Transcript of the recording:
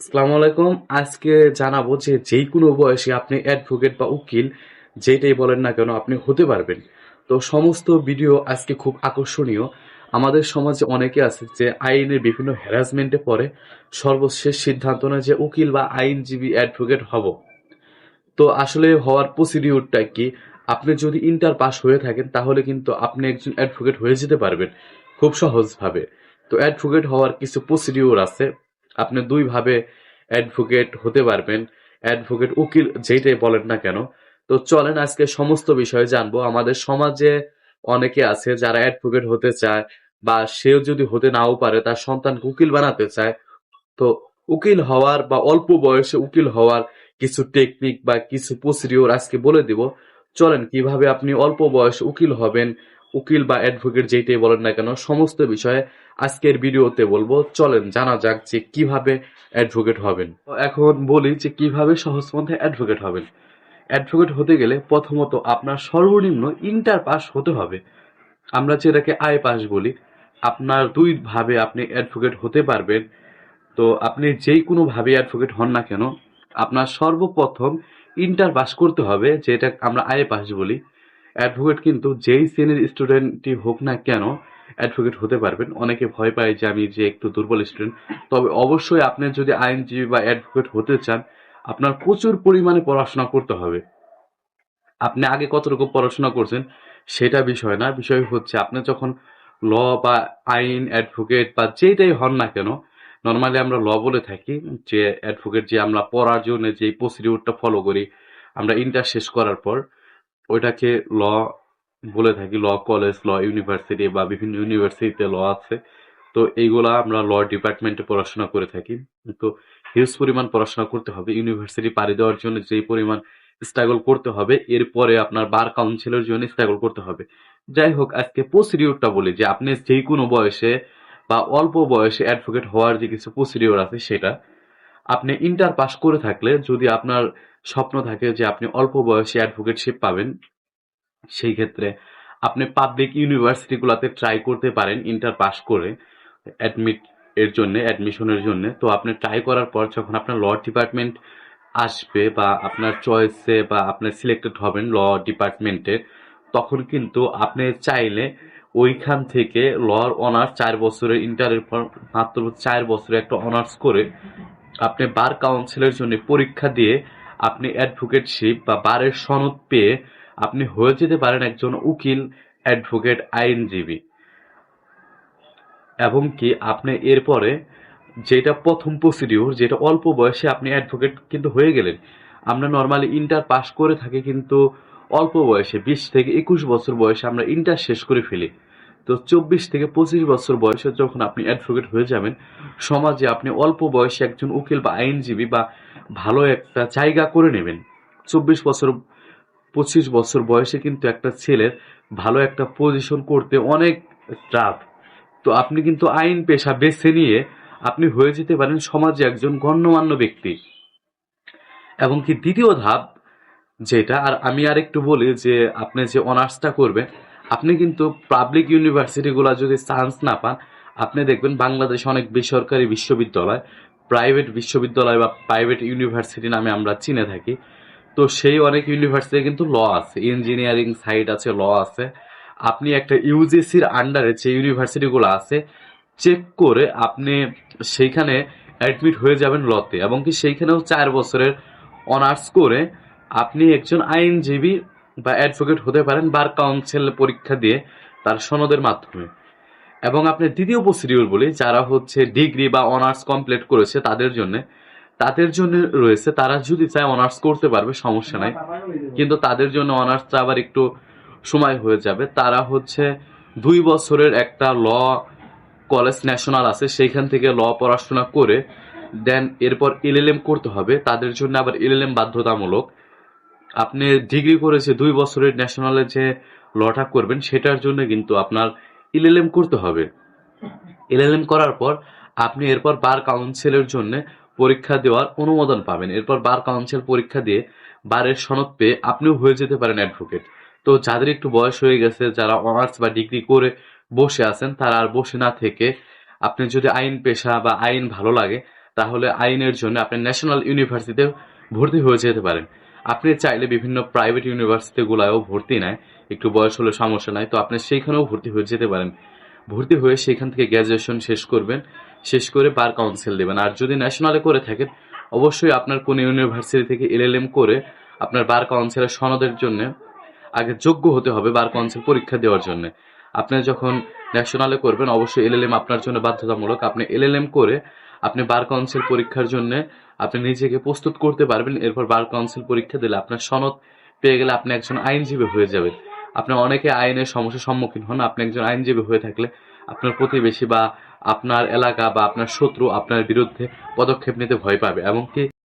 আসসালামু আলাইকুম। আজকে জানাব যে যেই কোনো বয়সে আপনি অ্যাডভোকেট বা উকিল যেটাই বলেন না কেন আপনি হতে পারবেন। তো সমস্ত ভিডিও আজকে খুব আকর্ষণীয়। আমাদের সমাজে অনেকে আছে যে আইনের বিভিন্ন হ্যারাসমেন্টে পড়ে। সর্বশেষ সিদ্ধান্ত নেয় যে উকিল বা আইনজীবী অ্যাডভোকেট হব। তো আসলে হওয়ার প্রসিডিউরটা কি? আপনি যদি ইন্টার পাস হয়ে থাকেন, তাহলে কিন্তু আপনি একজন অ্যাডভোকেট হয়ে যেতে পারবেন। খুব সহজভাবে। তো অ্যাডভোকেট হওয়ার কিছু প্রসিডিউর আছে। আপনি দুইভাবে অ্যাডভোকেট হতে পারবেন। অ্যাডভোকেট উকিল যেটাই বলেন না কেন। তো চলেন আজকে সমস্ত বিষয়ে জানব। আমাদের সমাজে অনেকে আছে যারা অ্যাডভোকেট হতে চায় বা সেও যদি হতে নাও পারে তার সন্তানকে উকিল বানাতে চায়। তো উকিল হওয়ার বা অল্প বয়সে উকিল হওয়ার কিছু টেকনিক বা কিছু প্রসিডিওর আজকে বলে দিব। চলেন, কীভাবে আপনি অল্প বয়সে উকিল হবেন উকিল বা অ্যাডভোকেট যেটাই বলেন না কেন, সমস্ত বিষয়ে আজকের ভিডিওতে বলব, চলেন জানা যাক যে কীভাবে অ্যাডভোকেট হবেন। এখন বলি যে কীভাবে সহজ পন্থায় অ্যাডভোকেট হবেন। অ্যাডভোকেট হতে গেলে প্রথমত আপনার সর্বনিম্ন ইন্টার পাস হতে হবে। আমরা যেটাকে আই পাস বলি, আপনার দুই ভাবে আপনি অ্যাডভোকেট হতে পারবেন। তো আপনি যেই কোনো ভাবে অ্যাডভোকেট হন না কেন, আপনার সর্বপ্রথম ইন্টার পাস করতে হবে, যেটা আমরা আই পাস বলি। অ্যাডভোকেট কিন্তু যেই শ্রেণির স্টুডেন্টই হোক না কেন অ্যাডভোকেট হতে পারবেন। অনেকে ভয় পায় যে আমি যে একটু দুর্বল স্টুডেন্ট। তবে অবশ্যই আপনি যদি আইনজীবী বা অ্যাডভোকেট হতে চান, আপনার প্রচুর পরিমাণে পড়াশোনা করতে হবে। আপনি আগে কতটুকু পড়াশোনা করছেন সেটা বিষয় না। বিষয় হচ্ছে আপনি যখন ল বা আইন, অ্যাডভোকেট বা যেটাই হন না কেন, নর্মালি আমরা ল বলে থাকি যে অ্যাডভোকেট যে আমরা পড়ার জন্য যে প্রসিডিউরটা ফলো করি, আমরা ইন্টার শেষ করার পর ওইটাকে ল বলে থাকি ল কলেজ ল ইউনিভার্সিটি বা বিভিন্ন ইউনিভার্সিটিতে ল আছে। তো এইগুলা আমরা ল ডিপার্টমেন্টে পড়াশোনা করে থাকি। তো হিউজ পরিমাণ পড়াশোনা করতে হবে। ইউনিভার্সিটি পাড়ি দেওয়ার জন্য যেই পরিমাণ স্ট্রাগল করতে হবে, এরপরে আপনার বার কাউন্সিলের জন্য স্ট্রাগল করতে হবে। যাই হোক, আজকে প্রসিডিউরটা বলি যে আপনি যে কোনো বয়সে বা অল্প বয়সে অ্যাডভোকেট হওয়ার যে কিছু প্রসিডিউর আছে সেটা, আপনি ইন্টার পাস করে থাকলে যদি আপনার স্বপ্ন থাকে যে আপনি অল্প বয়সে অ্যাডভোকেটশিপ পাবেন। সেই ক্ষেত্রে আপনি পাবলিক ইউনিভার্সিটিগুলোতে ট্রাই করতে পারেন ইন্টার পাস করে অ্যাডমিট এর জন্য অ্যাডমিশনের জন্য। তো আপনি ট্রাই করার পর যখন আপনার ল ডিপার্টমেন্ট আসবে বা আপনার চয়েসে বা আপনি সিলেক্টেড হবেন ল ডিপার্টমেন্টে তখন কিন্তু আপনি চাইলে ওইখান থেকে লর অনার্স চার বছরের ইন্টারের পর মাত্র চার বছরে একটা অনার্স করে আপনি বার কাউন্সিলের জন্য পরীক্ষা দিয়ে আপনি অ্যাডভোকেটশিপ বা বারের সনদ পেয়ে আপনি হয়ে যেতে পারেন একজন উকিল অ্যাডভোকেট আইনজীবী। এবং কি আপনি এরপরে যেটা প্রথম প্রসিডিউর যেটা অল্প বয়সে আপনি অ্যাডভোকেট কিন্তু হয়ে গেলেন, আমরা নর্মালি ইন্টার পাস করে থাকি কিন্তু অল্প বয়সে, বিশ থেকে একুশ বছর বয়সে আমরা ইন্টার শেষ করে ফেলি। তো চব্বিশ থেকে পঁচিশ বছর বয়সে যখন আপনি অ্যাডভোকেট হয়ে যাবেন, সমাজে আপনি অল্প বয়সে একজন উকিল বা আইনজীবী বা ভালো একটা জায়গা করে নেবেন। চব্বিশ বছর, পঁচিশ বছর বয়সে কিন্তু একটা ছেলের ভালো একটা পজিশন করতে অনেক টাফ তো আপনি কিন্তু আইন পেশা বেছে নিয়ে আপনি হয়ে যেতে পারেন সমাজে একজন গণ্যমান্য ব্যক্তি। এবং কি দ্বিতীয় ধাপ যেটা, আর আমি আর একটু বলি যে আপনি যে অনার্সটা করবেন, আপনি কিন্তু পাবলিক ইউনিভার্সিটিগুলো যদি চান্স না পান, আপনি দেখবেন বাংলাদেশে অনেক বেসরকারি বিশ্ববিদ্যালয় প্রাইভেট বিশ্ববিদ্যালয় বা প্রাইভেট ইউনিভার্সিটি নামে আমরা চিনে থাকি। তো সেই অনেক ইউনিভার্সিটি কিন্তু ল আছে ইঞ্জিনিয়ারিং সাইড আছে ল আছে। আপনি একটা ইউজিসির আন্ডারে যে ইউনিভার্সিটিগুলো আছে চেক করে আপনি সেইখানে অ্যাডমিট হয়ে যাবেন লতে এবং কি সেইখানেও চার বছরের অনার্স করে আপনি একজন আইনজীবী বা অ্যাডভোকেট হতে পারেন বার কাউন্সিল পরীক্ষা দিয়ে তার সনদের মাধ্যমে। এবং আপনি দ্বিতীয় প্রসিডিউর বলি, যারা হচ্ছে ডিগ্রি বা অনার্স কমপ্লিট করেছে তাদের জন্য তাদের জন্য রয়েছে, তারা যদি চায় অনার্স করতে পারবে, সমস্যা নাই। কিন্তু তাদের জন্য অনার্সটা আবার একটু সময় হয়ে যাবে। তারা হচ্ছে দুই বছরের একটা ল কলেজ ন্যাশনাল আছে, সেইখান থেকে ল পড়াশোনা করে, দেন এরপর এলএলএম করতে হবে। তাদের জন্য আবার এলএলএম বাধ্যতামূলক। আপনি ডিগ্রি করেছে দুই বছরের ন্যাশনালে যে লটা করবেন, সেটার জন্য কিন্তু আপনার এলএলএম করতে হবে। এলএলএম করার পর আপনি এরপর বার কাউন্সিলের জন্য পরীক্ষা দেওয়ার অনুমোদন পাবেন। এরপর বার কাউন্সিল পরীক্ষা দিয়ে বারের সনদ পেয়ে আপনিও হয়ে যেতে পারেন অ্যাডভোকেট তো যাদের একটু বয়স হয়ে গেছে, যারা অনার্স বা ডিগ্রি করে বসে আছেন, তারা আর বসে না থেকে আপনি যদি আইন পেশা বা আইন ভালো লাগে, তাহলে আইনের জন্য আপনি ন্যাশনাল ইউনিভার্সিটিতে ভর্তি হয়ে যেতে পারেন। আপনি চাইলে বিভিন্ন প্রাইভেট ইউনিভার্সিটিগুলোও ভর্তি নেয়। একটু বয়স হলে সমস্যা নাই। তো আপনি সেইখানেও ভর্তি হয়ে যেতে পারেন। ভর্তি হয়ে সেখান থেকে গ্র্যাজুয়েশন শেষ করবেন। শেষ করে বার কাউন্সিল দেবেন। আর যদি ন্যাশনালে করে থাকেন, অবশ্যই আপনার কোন ইউনিভার্সিটি থেকে এলএলএম করে আপনার বার কাউন্সিলের সনদের জন্য আগে যোগ্য হতে হবে বার কাউন্সিল পরীক্ষা দেওয়ার জন্য। আপনি যখন ন্যাশনালে করবেন, অবশ্যই এলএলএম আপনার জন্য বাধ্যতামূলক। আপনি এলএলএম করে আপনি বার কাউন্সিল পরীক্ষার জন্য আপনি নিজেকে প্রস্তুত করতে পারবেন। এরপর বার কাউন্সিল পরীক্ষা দিলে আপনার সনদ পেয়ে গেলে আপনি একজন আইনজীবী হয়ে যাবেন। আপনি অনেকে আইনের সমস্যার সম্মুখীন হন, আপনি একজন আইনজীবী হয়ে থাকলে আপনার প্রতিবেশী বা আপনার এলাকা বা আপনার শত্রু আপনার বিরুদ্ধে পদক্ষেপ নিতে ভয় পাবে। এমনকি